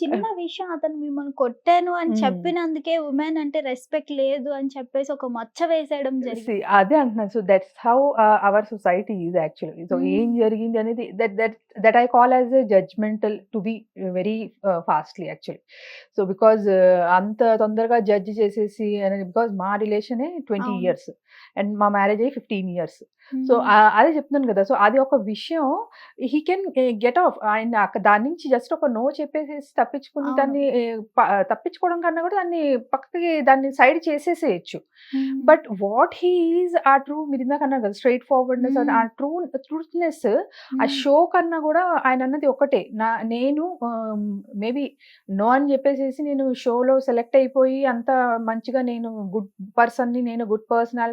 చిన్న విషయం అతను మిమ్మల్ని కొట్టాను అని. చెప్పినందుకే ఉమెన్ అంటే రెస్పెక్ట్ లేదు అని చెప్పేసి ఒక మచ్చ వేసేయడం జరిగింది అదే అంటున్నాను so that's how our society is actually so. ఏం జరిగింది అనేది that that that I call as a judgmental to be very fastly actually so because అంత తొందరగా జడ్జ్ చేసేసి అనేది బికాజ్ మా రిలేషనే ట్వంటీ. ఇయర్స్ అండ్ మా మ్యారేజ్ అయ్యి ఫిఫ్టీన్ ఇయర్స్. సో అదే చెప్తున్నాను కదా సో అది ఒక విషయం హీ కెన్ గెట్ ఆఫ్ ఆయన దాని నుంచి జస్ట్ ఒక నో చెప్పేసేసి తప్పించుకుని. దాన్ని తప్పించుకోవడం కన్నా కూడా దాన్ని పక్కకి దాన్ని సైడ్ చేసేసేయచ్చు. బట్ వాట్ హీఈస్ ఆ ట్రూ మీరు ఇందాక అన్నారు కదా స్ట్రైట్ ఫార్వర్డ్నెస్. ఆ ట్రూ ట్రూత్నెస్ ఆ. షో కన్నా కూడా ఆయన అన్నది ఒకటే నా నేను మేబీ నో అని చెప్పేసేసి నేను షోలో సెలెక్ట్ అయిపోయి అంత మంచిగా నేను గుడ్ పర్సన్ని నేను గుడ్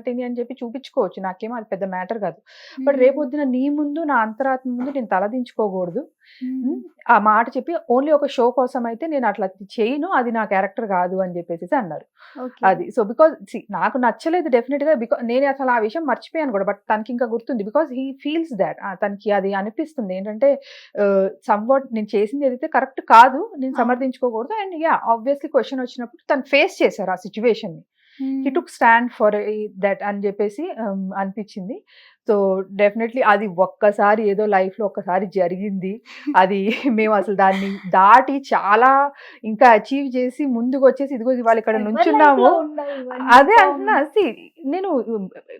పర్సనాలిటీని అని చెప్పి చూపించుకోవచ్చు. నాకేమో అది పెద్ద మ్యాటర్ కాదు. బట్. రేపొద్దున నీ ముందు నా అంతరాత్మ ముందు నేను తలదించుకోకూడదు ఆ మాట చెప్పి ఓన్లీ ఒక షో కోసం అయితే నేను అట్లా చేయను అది నా క్యారెక్టర్ కాదు అని చెప్పేసి అన్నారు. అది. సో బికాజ్ నాకు నచ్చలేదు డెఫినెట్గా బికాజ్ నేను అసలు ఆ విషయం మర్చిపోయాను కూడా. బట్ తనకి ఇంకా గుర్తుంది. Because he feels that. తనకి అది అనిపిస్తుంది. ఏంటంటే సమ్వాట్ నేను చేసింది ఏదైతే కరెక్ట్ కాదు నేను. సమర్థించుకోకూడదు. అండ్ యా ఆబ్వియస్లీ క్వశ్చన్ వచ్చినప్పుడు తను ఫేస్ చేశారు ఆ సిచ్యువేషన్ని. He took stand for that అని చెప్పేసి um, అనిపించింది సో డెఫినెట్లీ అది ఒక్కసారి ఏదో లైఫ్లో ఒక్కసారి జరిగింది అది మేము అసలు దాన్ని దాటి చాలా ఇంకా అచీవ్ చేసి ముందుకు వచ్చేసి ఇదిగో ఇవాళ ఇక్కడ నుంచున్నాము. అదే. అంటున్నా నేను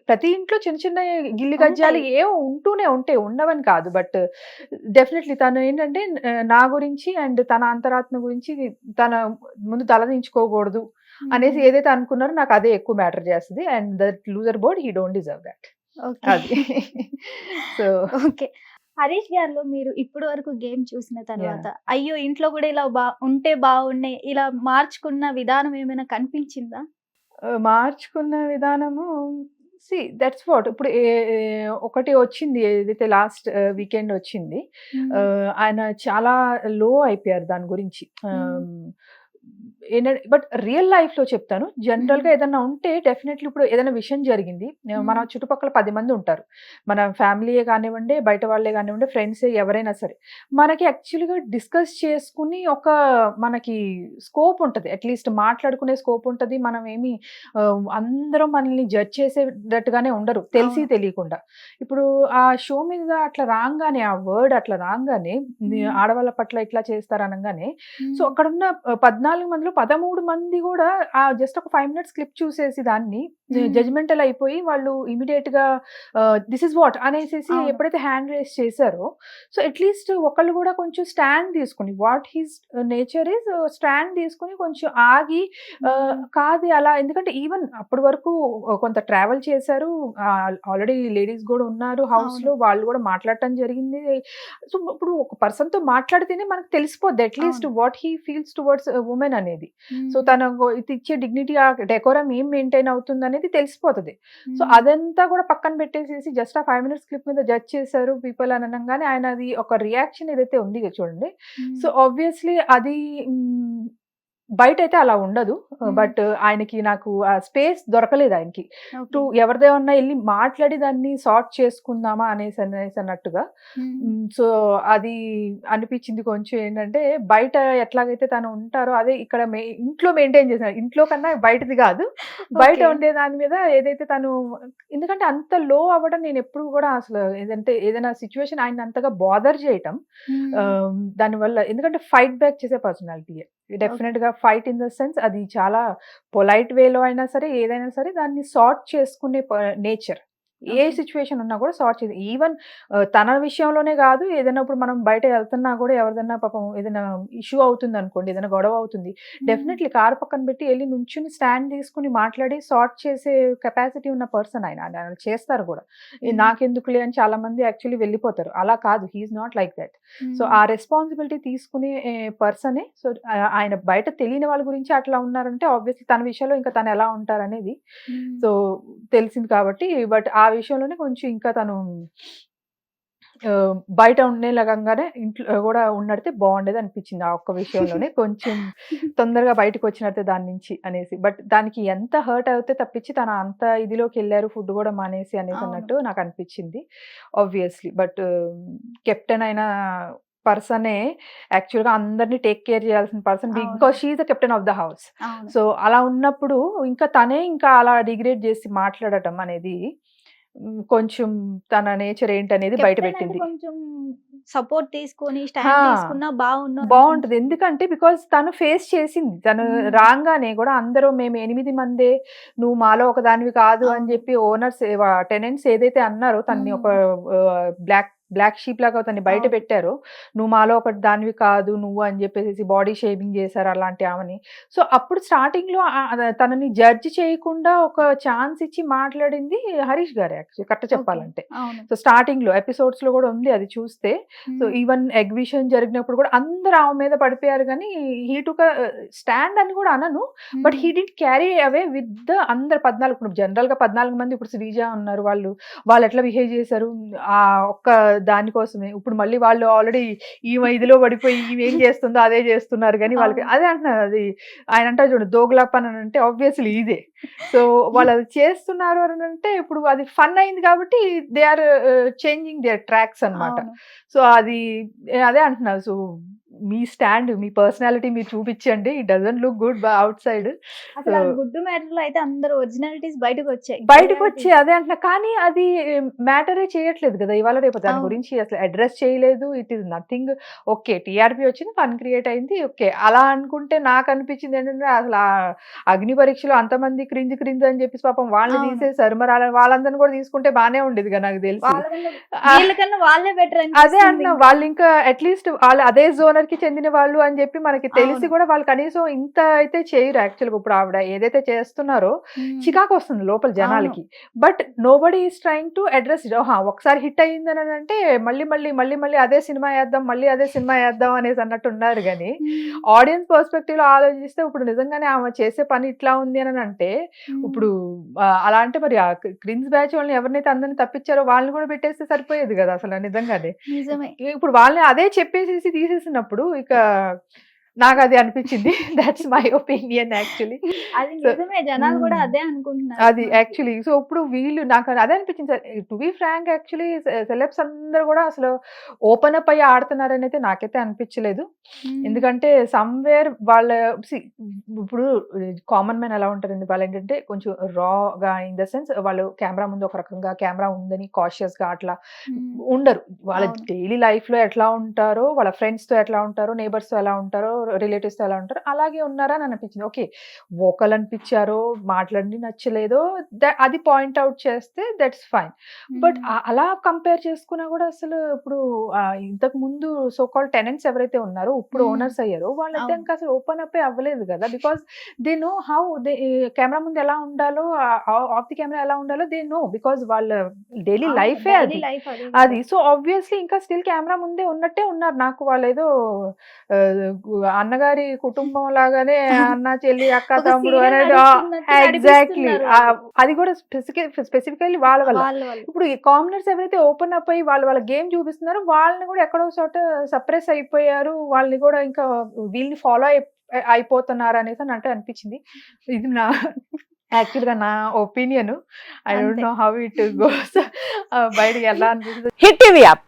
ప్రతి ఇంట్లో చిన్న చిన్న గిల్లి గజ్జాలు. ఏవో ఉంటూనే ఉంటాయి ఉండవని కాదు బట్ డెఫినెట్లీ తను ఏంటంటే నా గురించి అండ్ తన అంతరాత్మ గురించి తన ముందు తలదించుకోకూడదు అనేసి. ఏదైతే అనుకున్నారో నాకు అదే ఎక్కువ మ్యాటర్ చేస్తుంది. And that loser board he don't deserve that. Okay. అది. So okay. హరీష్ గారిలో మీరు ఇప్పటి వరకు గేమ్ చూసిన తర్వాత అయ్యో ఇంట్లో కూడా ఇలా బా ఉంటే బాగుండే ఇలా మార్చుకున్న విధానం ఏమైనా కనిపించిందా? మార్చుకున్న విధానము సి దట్స్ వాట్. ఇప్పుడు ఒకటి వచ్చింది ఏదైతే లాస్ట్ వీకెండ్ వచ్చింది ఆయన చాలా లో అయిపోయారు దాని గురించి. బట్ రియల్ లైఫ్లో చెప్తాను జనరల్గా మ్మ్. ఏదైనా ఉంటే డెఫినెట్లీ ఇప్పుడు ఏదైనా విషయం జరిగింది మన. చుట్టుపక్కల పది మంది ఉంటారు మన ఫ్యామిలీయే కానివ్వండి బయట వాళ్ళే కానివ్వండి ఫ్రెండ్స్ ఎవరైనా సరే మనకి యాక్చువల్గా డిస్కస్ చేసుకుని ఒక మనకి స్కోప్ ఉంటుంది అట్లీస్ట్ మాట్లాడుకునే స్కోప్ ఉంటుంది మనం ఏమి అందరం మనల్ని జడ్జ్ చేసేటట్టుగానే ఉండరు తెలిసి. తెలియకుండా ఇప్పుడు ఆ షో మీద అట్లా రాగానే ఆ వర్డ్ అట్లా రాగానే. ఆడవాళ్ళ పట్ల ఇట్లా చేస్తారు అనగానే సో. అక్కడ ఉన్న పద్నాలుగు మందిలో పదమూడు మంది కూడా ఆ జస్ట్ ఒక ఫైవ్ మినిట్స్ క్లిప్ చూసేసి దాన్ని జడ్జ్మెంటల్ అయిపోయి వాళ్ళు ఇమీడియట్గా దిస్ ఇస్ వాట్ అనేసి. ఎప్పుడైతే హ్యాండ్ రేస్ చేశారో సో అట్లీస్ట్ ఒకళ్ళు కూడా కొంచెం స్టాండ్ తీసుకుని what he's nature is stand తీసుకుని కొంచెం ఆగి. కాదు అలా ఎందుకంటే ఈవెన్ అప్పటి వరకు కొంత ట్రావెల్ చేశారు ఆల్రెడీ లేడీస్ కూడా ఉన్నారు హౌస్లో వాళ్ళు కూడా మాట్లాడటం జరిగింది సో ఇప్పుడు ఒక పర్సన్తో మాట్లాడితేనే మనకు తెలిసిపోద్ది at least. What he feels towards women అనేది సో. తన ఇచ్చే డిగ్నిటీ ఆ డెకోరం ఏం మెయింటైన్ అవుతుంది అనేది తెలిసిపోతుంది సో. అదంతా కూడా పక్కన పెట్టేసేసి జస్ట్ ఆ ఫైవ్ మినిట్స్ క్లిప్ మీద జడ్జ్ చేశారు పీపుల్ అని అనగానే ఆయన అది ఒక రియాక్షన్ ఏదైతే ఉంది చూడండి. సో ఆబ్వియస్లీ అది బయట అయితే అలా ఉండదు. బట్ ఆయనకి నాకు ఆ స్పేస్ దొరకలేదు ఆయనకి. టు ఎవరిదేమన్నా వెళ్ళి మాట్లాడి దాన్ని సార్ట్ చేసుకుందామా అనేసి అనేసి అన్నట్టుగా. సో అది అనిపించింది కొంచెం ఏంటంటే బయట ఎట్లాగైతే తను ఉంటారో అదే ఇక్కడ ఇంట్లో మెయింటైన్ చేసిన ఇంట్లో కన్నా బయటది కాదు బయట. ఉండే దాని మీద ఏదైతే తను ఎందుకంటే అంత లో అవ్వడం నేను ఎప్పుడు కూడా అసలు ఏదంటే ఏదైనా సిచ్యువేషన్ ఆయన అంతగా బాదర్ చేయటం దానివల్ల ఎందుకంటే ఫైట్ బ్యాక్ చేసే పర్సనాలిటీ డెఫినెట్గా ఫైట్ ఇన్ ద సెన్స్ అది చాలా పొలైట్ వేలో అయినా సరే ఏదైనా సరే దాన్ని సార్ట్ చేసుకునే నేచర్ ఏ. సిచ్యువేషన్ ఉన్నా కూడా సార్ట్ చేసి ఈవెన్ తన విషయంలోనే కాదు ఏదైనా ఇప్పుడు మనం బయట వెళ్తున్నా కూడా ఎవరిదన్నా పాపం ఏదైనా ఇష్యూ అవుతుంది అనుకోండి ఏదైనా గొడవ అవుతుంది డెఫినెట్లీ కార్ పక్కన పెట్టి వెళ్ళి నుంచుని స్టాండ్ తీసుకుని మాట్లాడి సార్ట్ చేసే కెపాసిటీ ఉన్న పర్సన్ ఆయన చేస్తారు కూడా. నాకెందుకులే అని చాలా మంది యాక్చువల్లీ వెళ్ళిపోతారు అలా కాదు he's not like that so. ఆ రెస్పాన్సిబిలిటీ తీసుకునే పర్సనే సో ఆయన బయట తెలియని వాళ్ళ గురించి అట్లా ఉన్నారంటే ఆబ్వియస్లీ తన విషయంలో ఇంకా తను ఎలా ఉంటారనేది. సో తెలిసింది కాబట్టి బట్ ఆ విషయంలోనే కొంచెం ఇంకా తను ఆ, బయట ఉండేలాగానే ఇంట్లో కూడా ఉన్నడితే బాగుండేది అనిపించింది ఆ ఒక్క విషయంలోనే కొంచెం తొందరగా బయటకు వచ్చినట్టే దాని నుంచి అనేసి బట్ దానికి ఎంత హర్ట్ అవుతే తప్పించి తన అంత ఇదిలోకి వెళ్ళారు ఫుడ్ కూడా మానేసి అనేసి. అన్నట్టు నాకు అనిపించింది ఆబ్వియస్లీ బట్ కెప్టెన్ అయిన పర్సనే యాక్చువల్‌గా అందరిని టేక్ కేర్ చేయాల్సిన పర్సన్ అవును. Because she is the captain of the house. So, అలా ఉన్నప్పుడు ఇంకా తనే ఇంకా అలా డిగ్రేడ్ చేసి మాట్లాడటం అనేది కొంచెం తన నేచర్ ఏంటనేది బయట పెట్టింది. కొంచెం సపోర్ట్ తీసుకొని! స్టాండ్ తీసుకున్నా బావుంటది. అనిపించింది. ఎందుకంటే బికాజ్ తను ఫేస్ చేసింది. తను. రాంగానే గూడా అందరూ మేము 8 మందే నువ్వు మాలో ఒకదానివి కాదు అని. చెప్పి ఓనర్స్ టెనెంట్స్ ఏదైతే అన్నారో తనని ఒక బ్లాక్ బ్లాక్ షీప్ లాగా తనని బయట. పెట్టారో, నువ్వు మాలో ఒకటి దానివి కాదు నువ్వు అని చెప్పేసేసి బాడీ షేమింగ్ చేశారు అలాంటి ఆమెని. సో, అప్పుడు స్టార్టింగ్‌లో తనని జడ్జ్ చేయకుండా ఒక ఛాన్స్ ఇచ్చి మాట్లాడింది హరీష్ గారే యాక్చువల్లీ కరెక్ట్. చెప్పాలంటే. సో, స్టార్టింగ్‌లో ఎపిసోడ్స్‌లో గూడా ఉంది అది చూస్తే. సో. ఈవెన్ ఎగ్ విషయం జరిగినప్పుడు కూడా అందరూ ఆమె మీద పడిపోయారు గానీ, హీ టుక్ స్టాండ్ అని కూడా అనను. But. He did carry away with the అందరు 14 ఇప్పుడు జనరల్‌గా 14 మంది ఇప్పుడు శ్రీజ ఉన్నారు. వాళ్ళు వాళ్ళు ఎట్లా బిహేవ్ చేశారు ఆ ఒక్క దానికోసమే. ఇప్పుడు మళ్ళీ వాళ్ళు ఆల్రెడీ ఈమె ఇదిలో పడిపోయి ఈమె ఏం చేస్తుందో అదే చేస్తున్నారు గానీ వాళ్ళకి. అదే అంటున్నారు అది ఆయన అంటారు చూడు దోగులాపన్ అని అంటే ఆబ్వియస్‌లీ ఇదే. సో, వాళ్ళు అది చేస్తున్నారు అని అంటే ఇప్పుడు అది ఫన్ అయింది కాబట్టి they are changing their tracks అన్నమాట. అవును. సో, అది అదే అంటున్నారు. సో, మీ స్టాండ్ మీ పర్సనాలిటీ మీరు చూపించండి. ఇట్ డజంట్ లుక్ గుడ్ బ ఔట్ సైడ్. ఆ గుడ్డు మ్యాటర్‌లో అయితే అందరూ ఒరిజినాలిటీస్ బయటకొచ్చాయి. బయటకొచ్చి రియాలిటీస్. అదే అంటున్నా. కానీ అది మ్యాటరే చేయట్లేదు కదా! ఇవాళ రేపు దాని. గురించి అసలు అడ్రెస్ చేయలేదు. It is nothing. Okay. TRP వచ్చింది. ఫన్ క్రియేట్ అయింది. ఓకే. అలా అనుకుంటే నాకు అనిపించింది ఏంటంటే అసలు అగ్ని పరీక్షలో అంతమంది క్రింజ్ క్రింజ్ అని చెప్పేసి పాపం వాళ్ళని. తీసేసారు. మరి అలా వాళ్ళందరిని కూడా తీసుకుంటే బానే ఉండేదిగా నాకు తెలిసి. వాళ్ళకన్నా ఆ! వీళ్ళకన్నా వాళ్ళే బెటర్ అదే అంటున్నా. వాళ్ళు ఇంకా అట్‌లీస్ట్ వాళ్ళు అదే జోనర్‌కి చెందిన వాళ్ళు అని చెప్పి మనకి తెలిసి. కూడా వాళ్ళు కనీసం ఇంత అయితే చేయరు యాక్చువల్‌గా ఇప్పుడు ఆవిడ ఏదైతే చేస్తున్నారో హ్మ్. చికాకొస్తుంది లోపల. జనాలకి. But nobody is trying to address! ఒకసారి హిట్ అయిందని అంటే మళ్ళీ మళ్ళీ మళ్ళీ మళ్ళీ అదే సినిమా ఏద్దాం, మళ్ళీ అదే సినిమా ఏద్దాం అనేసి అన్నట్టు ఉన్నారు హ్మ్. ఆడియన్స్ పర్స్పెక్టివ్‌లో ఆలోచిస్తే ఇప్పుడు నిజంగానే ఆమె చేసే పని ఇట్లా ఉంది అని అంటే ఇప్పుడు అలా అంటే మరి ఆ క్రిన్స్ బ్యాచ్ వాళ్ళని ఎవరినైతే అందరిని తప్పించారో వాళ్ళని కూడా పెట్టేస్తే సరిపోయేది కదా! అసలు నిజంగానే. ఇప్పుడు వాళ్ళని అదే చెప్పేసేసి తీసేసినప్పుడు ఇక నాకది అనిపించింది. That's my opinion actually. అది నిజమే. జనాలు కూడా. అదే అనుకుంటున్నారు అది. యాక్చువల్లీ. సో, ఇప్పుడు వీళ్ళు నాకు అదే అనిపించింది sir. To be frank actually celebs అందరూ కూడా అసలు ఓపెన్ అప్ అయ్యి ఆడుతున్నారనైతే నాకైతే అనిపించలేదు. ఎందుకంటే సమ్‌వేర్ వాళ్ళ సీ ఇప్పుడు కామన్ మ్యాన్ ఎలా ఉంటారండి వాళ్ళేంటంటే కొంచెం రాగా ఇన్ ద సెన్స్ వాళ్ళు కెమెరా ముందు ఒక రకంగా కెమెరా ఉందని కాషియస్‌గా అట్లా హ్మ్. ఉండరు. వాళ్ళ. డైలీ లైఫ్‌లో ఎట్లా ఉంటారో, వాళ్ళ ఫ్రెండ్స్‌తో ఎట్లా ఉంటారో, నైబర్స్‌తో ఎలా ఉంటారో, రిలేటివ్స్‌తో ఎలా ఉంటారో అలాగే ఉన్నారని అనిపించింది. ఓకే. వోకల్ అనిపించారో, మాట్లాడింది నచ్చలేదో అది పాయింట్ ఔట్ చేస్తే దట్స్ ఫైన్. బట్ అలా కంపేర్ చేసుకున్నా కూడా అసలు ఇప్పుడు ఇంతకు ముందు సో కాల్డ్ టెనెంట్స్ ఎవరైతే ఉన్నారో ఇప్పుడు. ఓనర్స్ అయ్యారో వాళ్ళైతే. ఇంకా అసలు ఓపెన్ అప్పే అవ్వలేదు కదా! Because they know how they camera ముందు ఎలా ఉండాలో ఆఫ్ ది కెమెరా ఎలా ఉండాలో దే నో. బికాజ్ వాళ్ళ డైలీ. లైఫే అది. అదే! సో, ఆబ్వియస్‌లీ ఇంకా స్టిల్ కెమెరా ముందే ఉన్నట్టే ఉన్నారు. నాకు వాళ్ళేదో ఆహ్, అన్నగారి కుటుంబం లాగానే అన్న, చెల్లి, అక్క, తమ్ముడు అనేది ఎగ్జాక్ట్‌లీ. అది కూడా స్పెసిఫి స్పెసిఫికల్లీ వాళ్ళ వల్ల. ఇప్పుడు ఈ కామనర్స్ ఎవరైతే ఓపెన్ అప్ అయ్యి వాళ్ళు వాళ్ళ గేమ్ చూపిస్తున్నారో వాళ్ళని కూడా ఎక్కడో చోట సప్రెస్ అయిపోయారు. వాళ్ళని కూడా ఇంకా వీళ్ళని ఫాలో అయి అయిపోతున్నారు అనేసి నాకు అనిపించింది. ఇది నా యాక్చువల్‌గా నా opinion. I don't. Know how it goes బయటకి ఎలా అనిపిస్తదో హిట్ టీవీ యాప్